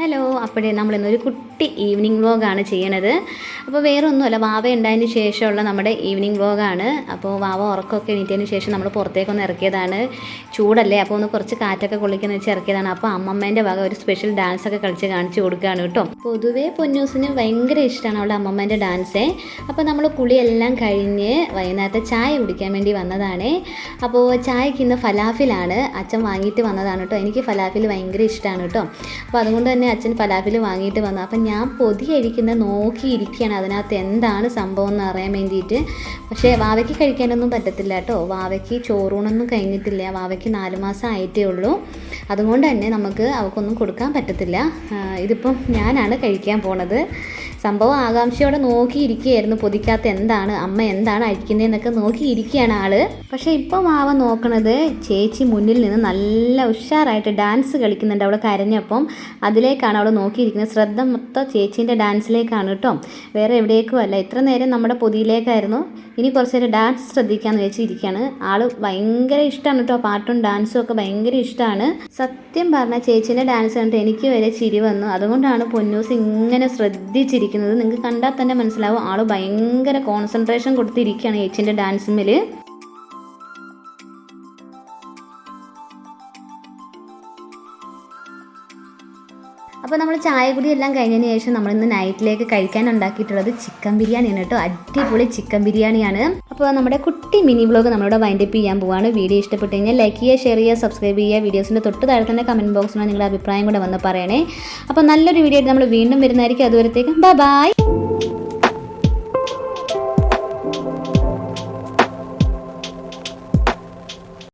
Hello അപ്പോഴേ നമ്മളിന്നൊരു കുട്ടി evening വ്ലോഗാണ് ചെയ്യണത്. അപ്പോൾ വേറെ ഒന്നുമല്ല വാവ ഉണ്ടായതിന് ശേഷമുള്ള നമ്മുടെ ഈവനിങ് വ്ലോഗാണ് അപ്പോൾ വാവ ഉറക്കമൊക്കെ എണീറ്റതിന് ശേഷം നമ്മൾ പുറത്തേക്കൊന്ന് ഇറക്കിയതാണ്. ചൂടല്ലേ അപ്പോൾ ഒന്ന് കുറച്ച് കാറ്റൊക്കെ കൊള്ളിക്കുന്ന വെച്ച് ഇറക്കിയതാണ്. അപ്പോൾ അമ്മമ്മേന്റെ വക ഒരു സ്പെഷ്യൽ ഡാൻസ് ഒക്കെ കളിച്ച് കാണിച്ച് കൊടുക്കുകയാണ് കേട്ടോ. പൊതുവേ പൊന്നൂസിന് ഭയങ്കര ഇഷ്ടമാണ് അവളുടെ അമ്മമ്മേന്റെ ഡാൻസേ അപ്പോൾ നമ്മൾ കുളിയെല്ലാം കഴിഞ്ഞ് വൈകുന്നേരത്തെ ചായ കുടിക്കാൻ വേണ്ടി വന്നതാണ്. അപ്പോൾ ചായക്ക് ഇന്ന് ഫലാഫിലാണ്. അച്ഛൻ വാങ്ങിയിട്ട് വന്നതാണ് കേട്ടോ. എനിക്ക് ഫലാഫിൽ ഭയങ്കര ഇഷ്ടമാണ് കേട്ടോ. അപ്പോൾ അതുകൊണ്ട് തന്നെ അച്ഛൻ ഫലാഫിൽ വാങ്ങിയിട്ട് വന്നു. അപ്പം ഞാൻ പൊതി അഴിക്കുന്ന നോക്കിയിരിക്കുകയാണ് അതിനകത്ത് എന്താണ് സംഭവം എന്ന് അറിയാൻ വേണ്ടിയിട്ട്. പക്ഷേ വാവയ്ക്ക് കഴിക്കാനൊന്നും പറ്റത്തില്ല കേട്ടോ. വാവയ്ക്ക് ചോറൂണൊന്നും കഴിഞ്ഞിട്ടില്ല. വാവയ്ക്ക് നാല് മാസം ആയിട്ടേ ഉള്ളൂ. അതുകൊണ്ട് തന്നെ നമുക്ക് അവൾക്കൊന്നും കൊടുക്കാൻ പറ്റത്തില്ല. ഇതിപ്പം ഞാനാണ് കഴിക്കാൻ പോണത്. സംഭവം ആകാംക്ഷയോടെ നോക്കിയിരിക്കുകയായിരുന്നു. പൊതിക്കകത്ത് എന്താണ്? അമ്മ എന്താണ് അഴിക്കുന്നതെന്നൊക്കെ നോക്കിയിരിക്കുകയാണ് ആൾ. പക്ഷെ ഇപ്പം മാവ നോക്കണത് ചേച്ചി മുന്നിൽ നിന്ന് നല്ല ഉഷാറായിട്ട് ഡാൻസ് കളിക്കുന്നുണ്ട്. അവൾ കരഞ്ഞപ്പം അതിലേക്കാണ് അവൾ നോക്കിയിരിക്കുന്നത്. ശ്രദ്ധ മൊത്തം ചേച്ചീന്റെ ഡാൻസിലേക്കാണ് കേട്ടോ. വേറെ എവിടേക്കും അല്ല. ഇത്ര നേരം നമ്മുടെ പൊതിയിലേക്കായിരുന്നു. ഇനി കുറച്ച് നേരം ഡാൻസ് ശ്രദ്ധിക്കാമെന്ന് വെച്ചിരിക്കുകയാണ് ആൾ ഭയങ്കര ഇഷ്ടമാണ് കേട്ടോ. പാട്ടും ഡാൻസും ഒക്കെ ഭയങ്കര ഇഷ്ടമാണ്. സത്യം പറഞ്ഞാൽ ചേച്ചീന്റെ ഡാൻസ് കണ്ടിട്ട് എനിക്ക് വരെ ചിരി വന്നു. അതുകൊണ്ടാണ് പൊന്നൂസ് ഇങ്ങനെ ശ്രദ്ധിച്ചിരിക്കുന്നത്. നിങ്ങൾക്ക് കണ്ടാൽ തന്നെ മനസ്സിലാവും. ആൾ ഭയങ്കര കോൺസെൻട്രേഷൻ കൊടുത്തിരിക്കുകയാണ് ചേച്ചീന്റെ ഡാൻസിന്മേൽ അപ്പോൾ നമ്മൾ ചായ കുടി എല്ലാം കഴിഞ്ഞതിന് ശേഷം നമ്മൾ ഇന്ന് നൈറ്റിലേക്ക് കഴിക്കാൻ ഉണ്ടാക്കിയിട്ടുള്ളത് ചിക്കൻ ബിരിയാണിയാണ് കേട്ടോ. അടിപൊളി ചിക്കൻ ബിരിയാണിയാണ്. അപ്പോൾ നമ്മുടെ കുട്ടി മിനി ബ്ലോഗ് നമ്മളോട് വൈൻഡപ്പ് ചെയ്യാൻ പോവാണ്. വീഡിയോ ഇഷ്ടപ്പെട്ട് കഴിഞ്ഞാൽ ലൈക്ക് ചെയ്യുക ഷെയർ ചെയ്യുക സബ്സ്ക്രൈബ് ചെയ്യുക. വീഡിയോസിന്റെ തൊട്ട് താഴെ തന്നെ കമന്റ് ബോക്സിലാണ് നിങ്ങളുടെ അഭിപ്രായം കൂടെ വന്ന് പറയണേ. അപ്പോൾ നല്ലൊരു വീഡിയോ നമ്മൾ വീണ്ടും വരുന്നതായിരിക്കും. അതുവരത്തേക്കും ബൈ ബൈ